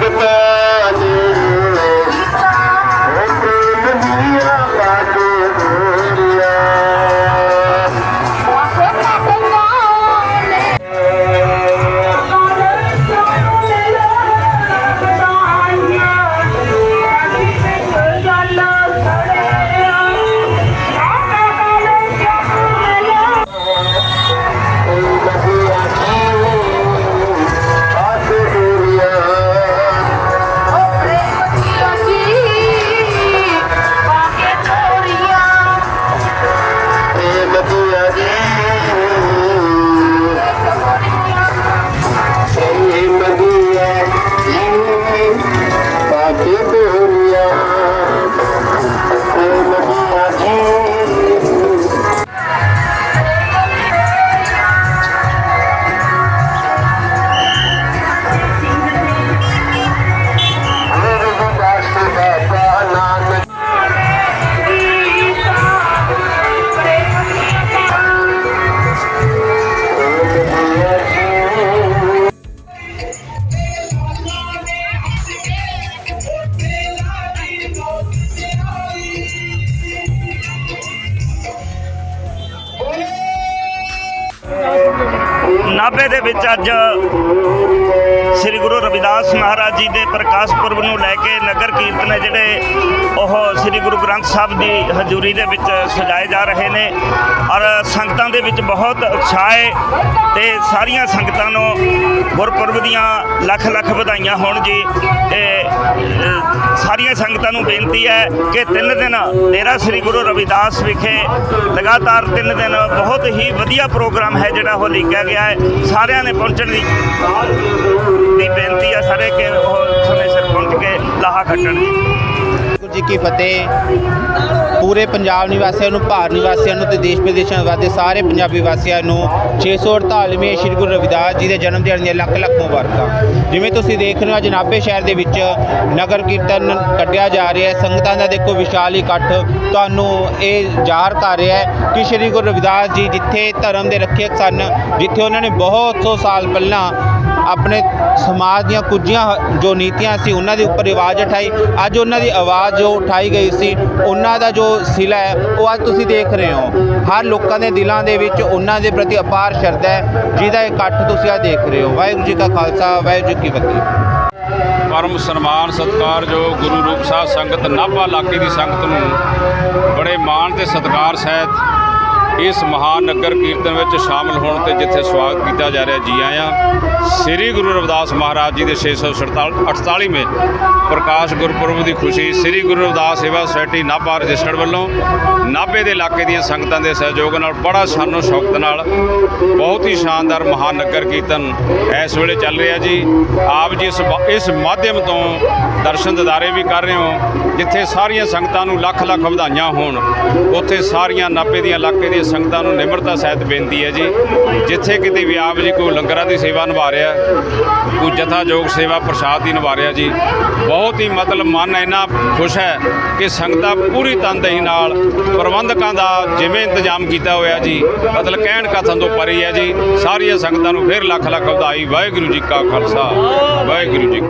सकता ਨਾਭੇ ਦੇ ਵਿੱਚ ਅੱਜ ਸ੍ਰੀ ਗੁਰੂ ਰਵਿਦਾਸ ਮਹਾਰਾਜ ਜੀ ਦੇ ਪ੍ਰਕਾਸ਼ ਪੁਰਬ ਨੂੰ ਲੈ ਕੇ ਨਗਰ ਕੀਰਤਨ ਹੈ ਜਿਹੜੇ ਉਹ ਸ੍ਰੀ ਗੁਰੂ ਗ੍ਰੰਥ ਸਾਹਿਬ ਦੀ ਹਜ਼ੂਰੀ ਦੇ ਵਿੱਚ ਸਜਾਏ ਜਾ ਰਹੇ ਨੇ। ਔਰ ਸੰਗਤਾਂ ਦੇ ਵਿੱਚ ਬਹੁਤ ਉਤਸ਼ਾਹ ਹੈ ਤੇ ਸਾਰੀਆਂ ਸੰਗਤਾਂ ਨੂੰ ਗੁਰਪੁਰਬ ਦੀਆਂ ਲੱਖ ਲੱਖ ਵਧਾਈਆਂ ਹੋਣ ਜੀ। ਤੇ ਸਾਰੀਆਂ ਸੰਗਤਾਂ ਨੂੰ ਬੇਨਤੀ ਹੈ ਕਿ ਤਿੰਨ ਦਿਨ ਡੇਰਾ ਸ੍ਰੀ ਗੁਰੂ ਰਵਿਦਾਸ ਵਿਖੇ ਲਗਾਤਾਰ ਤਿੰਨ ਦਿਨ ਬਹੁਤ ਹੀ ਵਧੀਆ ਪ੍ਰੋਗਰਾਮ ਹੈ ਜਿਹੜਾ ਉਹ ਲਿਖਿਆ ਗਿਆ ਹੈ। ਸਾਰਿਆਂ ਨੇ ਪਹੁੰਚਣ ਦੀ ਦੀ ਬੇਨਤੀ ਹੈ ਸਾਰੇ ਕਿ ਉਹ ਸਮੇਂ ਸਿਰ ਪਹੁੰਚ ਕੇ ਲਾਹਾ ਖੱਟਣ ਦੀ। ਜੀ ਕੀ ਫਤਿਹ, ਪੂਰੇ ਪੰਜਾਬ ਨਿਵਾਸੀਆਂ ਨੂੰ, ਭਾਰਤ ਨਿਵਾਸੀਆਂ ਨੂੰ ਤੇ ਦੇਸ਼ ਵਿਦੇਸ਼ਾਂ ਵਾਸਤੇ ਸਾਰੇ ਪੰਜਾਬੀ ਵਾਸੀਆਂ ਨੂੰ 648ਵੇਂ ਸ੍ਰੀ ਗੁਰੂ ਰਵਿਦਾਸ ਜੀ ਦੇ ਜਨਮ ਦਿਨ ਦੀਆਂ ਲੱਖ ਲੱਖ ਮੁਬਾਰਕਾਂ। ਜਿਵੇਂ ਤੁਸੀਂ ਦੇਖ ਰਹੇ ਹੋ ਜਨਾਬੇ ਸ਼ਹਿਰ ਦੇ ਵਿੱਚ ਨਗਰ ਕੀਰਤਨ ਕੱਢਿਆ ਜਾ ਰਿਹਾ ਹੈ। ਸੰਗਤਾਂ ਦਾ ਦੇਖੋ ਵਿਸ਼ਾਲ ਇਕੱਠ ਤੁਹਾਨੂੰ ਇਹ ਜ਼ਾਹਰ ਕਰ ਰਿਹਾ ਹੈ ਕਿ ਸ੍ਰੀ ਗੁਰੂ ਰਵਿਦਾਸ ਜੀ ਜਿੱਥੇ ਧਰਮ ਦੇ ਰੱਖਿਅਕ ਸਨ, ਜਿੱਥੇ ਉਹਨਾਂ ਨੇ ਬਹੁਤ ਸੌ ਸਾਲ ਪਹਿਲਾਂ ਆਪਣੇ ਸਮਾਜ ਦੀਆਂ ਕੁਝੀਆਂ ਜੋ ਨੀਤੀਆਂ ਸੀ, ਉਹਨਾਂ ਦੇ ਉੱਪਰ ਆਵਾਜ਼ ਉਠਾਈ। ਅੱਜ ਉਹਨਾਂ ਦੀ ਆਵਾਜ਼ ਜੋ ਉਠਾਈ ਗਈ ਸੀ, ਉਹਨਾਂ ਦਾ ਜੋ ਸਿਲਾ ਹੈ, ਉਹ ਅੱਜ ਤੁਸੀਂ ਦੇਖ ਰਹੇ ਹੋ। ਹਰ ਲੋਕਾਂ ਦੇ ਦਿਲਾਂ ਦੇ ਵਿੱਚ ਉਹਨਾਂ ਦੇ ਪ੍ਰਤੀ ਅਪਾਰ ਸ਼ਰਧਾ ਹੈ, ਜਿਹਦਾ ਇਕੱਠ ਤੁਸੀਂ ਅੱਜ ਦੇਖ ਰਹੇ ਹੋ। ਵਾਹਿਗੁਰੂ ਜੀ ਕਾ ਖਾਲਸਾ, ਵਾਹਿਗੁਰੂ ਜੀ ਕੀ ਫਤਿਹ। ਪਰਮ ਸਨਮਾਨ ਸਤਿਕਾਰਯੋਗ ਗੁਰੂ ਰੂਪ ਸਾਹਿਬ ਸੰਗਤ ਨਾਭਾ ਇਲਾਕੇ ਦੀ ਸੰਗਤ ਨੂੰ ਬੜੇ ਮਾਣ ਤੇ ਸਤਿਕਾਰ ਸਹਿਤ ਇਸ ਮਹਾਨ ਨਗਰ ਕੀਰਤਨ ਵਿੱਚ ਸ਼ਾਮਲ ਹੋਣ ਤੇ ਜਿੱਥੇ ਸਵਾਗਤ ਕੀਤਾ ਜਾ ਰਿਹਾ, ਜੀ ਆਇਆਂ। ਸ੍ਰੀ ਗੁਰੂ ਰਵਿਦਾਸ ਮਹਾਰਾਜ ਜੀ ਦੇ 648ਵੇਂ ਪ੍ਰਕਾਸ਼ ਗੁਰਪੁਰਬ ਦੀ ਖੁਸ਼ੀ ਸ੍ਰੀ ਗੁਰੂ ਰਵਿਦਾਸ ਸੇਵਾ ਸੁਸਾਇਟੀ ਨਾਭਾ ਰਜਿਸਟਰਡ ਵੱਲੋਂ ਨਾਭੇ ਦੇ ਇਲਾਕੇ ਦੀਆਂ ਸੰਗਤਾਂ ਦੇ ਸਹਿਯੋਗ ਨਾਲ ਬੜਾ ਸ਼ਾਨੋ ਸ਼ੌਕਤ ਨਾਲ ਬਹੁਤ ਹੀ ਸ਼ਾਨਦਾਰ ਮਹਾਨ ਨਗਰ ਕੀਰਤਨ ਇਸ ਵੇਲੇ ਚੱਲ ਰਿਹਾ ਜੀ। ਆਪ ਜੀ ਇਸ ਵਾ- ਇਸ ਮਾਧਿਅਮ ਤੋਂ ਦਰਸ਼ਨ ਦਿਦਾਰੇ ਵੀ ਕਰ ਰਹੇ ਹੋ, ਜਿੱਥੇ ਸਾਰੀਆਂ ਸੰਗਤਾਂ ਨੂੰ ਲੱਖ ਲੱਖ ਵਧਾਈਆਂ ਹੋਣ, ਉੱਥੇ ਸਾਰੀਆਂ ਨਾਭੇ ਦੀਆਂ ਇਲਾਕੇ ਦੀਆਂ ਸੰਗਤਾਂ ਨੂੰ ਨਿਮਰਤਾ ਸਹਿਤ ਬੇਨਤੀ ਹੈ ਜੀ। ਜਿੱਥੇ ਕਿਤੇ ਵੀ ਆਪ ਜੀ ਕੋਈ ਲੰਗਰਾਂ ਦੀ ਸੇਵਾ ਨਿਭਾ ਰਿਹਾ ਕੋਈ ਜਥਾਯੋਗ ਸੇਵਾ ਪ੍ਰਸ਼ਾਦ ਦੀ ਨਿਭਾ ਰਿਹਾ ਜੀ, ਬਹੁਤ ਹੀ ਮਤਲਬ ਮਨ ਇੰਨਾ ਖੁਸ਼ ਹੈ ਕਿ ਸੰਗਤਾਂ ਪੂਰੀ ਤਨਦੇਹੀ ਨਾਲ ਪ੍ਰਬੰਧਕਾਂ ਦਾ ਜਿਵੇਂ ਇੰਤਜ਼ਾਮ ਕੀਤਾ ਹੋਇਆ ਜੀ, ਮਤਲਬ ਕਹਿਣ ਕਥਨ ਤੋਂ ਪਰੇ ਹੈ ਜੀ, ਸਾਰੀਆਂ ਸੰਗਤਾਂ ਨੂੰ ਫਿਰ ਲੱਖ ਲੱਖ ਵਧਾਈ, ਵਾਹਿਗੁਰੂ ਜੀ ਕਾ ਖਾਲਸਾ, ਵਾਹਿਗੁਰੂ ਜੀ